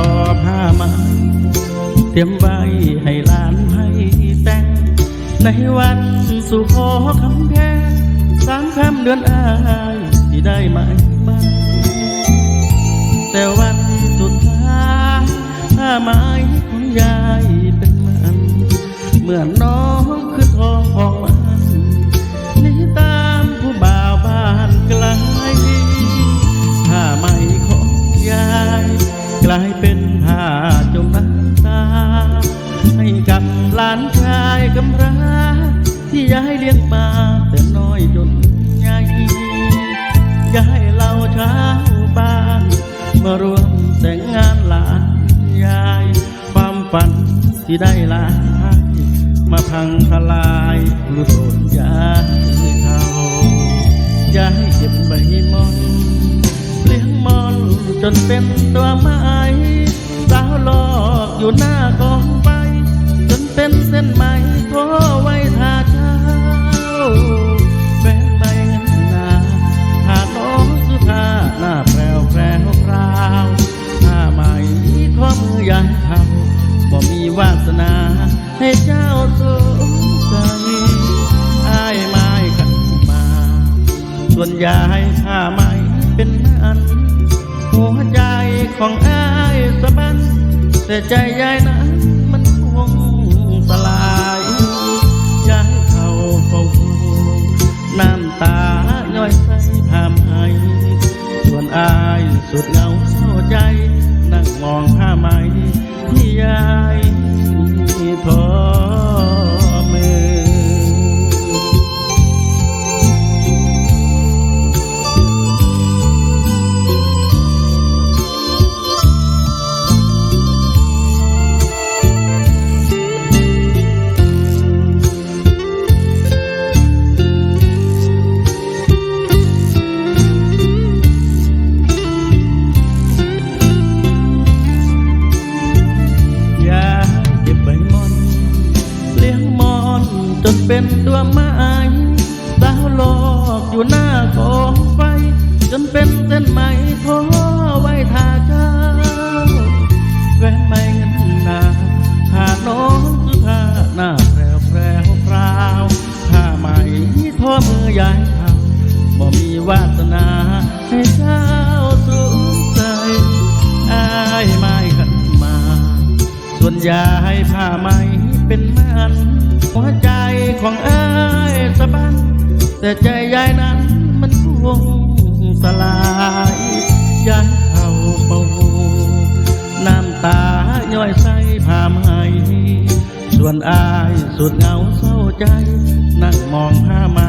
อบห้ามาเตรียมใบให้ลานให้แต่ง ในวันสุขอคำแพงสามคำเดือนอายที่ได้ไหมบ้างแต่วัน เป็นผ้าจมน้ำตาให้กับหลานชายกำพร้าที่ยายเลี้ยงมาแต่น้อยจนใหญ่ยายเล่าเช้าวบ้านมารวมแต่งงานหลานยาย ความฝันที่ได้ลานให้มาพังทลายรู้โดนยายเขายายเก็บใบมอนเลี้ยงมอนจนเป็นตัวม้ส นเส้นไหมโทรไว้ท่าเช้าแฟนใบเงินนาหาน้องสุธาหน้าแปรวแปรวพราวถ้าไม่ข้อมือยายเขาบ่มีวาสนาให้เจ้าสนใจอายไม้ขันมา ส่วนยายผ้าไหมเป็นอัน หัวใจของอายสะบันแต่ใจยายนั้นมัน ห้าไหมส่วนอายสุดเหงาเศร้าใจ นั่งมองห้าไหมที่ยายทอ เป็นตัวไม้สาวหลอกอยู่หน้ากองไฟ จนเป็นเส้นไหมโทรไว้ทาเจ้าแฟนไม่เงินนาหาน้องสุธาหน้าแพรวแพรวพราวถ้าไม่ทรมือยายเขาบ่มีวาสนาให้เจ้าสุขใจอายไม่ขันมา ส่วนยายผ้าไหมเป็นมันหัวใจ ของอายสะบันแต่ใจยายนั้นมันคงสลายยายเข้าเป่าน้ำตาย่อยใส่ผ้าไหมส่วนอายสุดเหงาเศร้าใจ นั่งมองผ้าไหม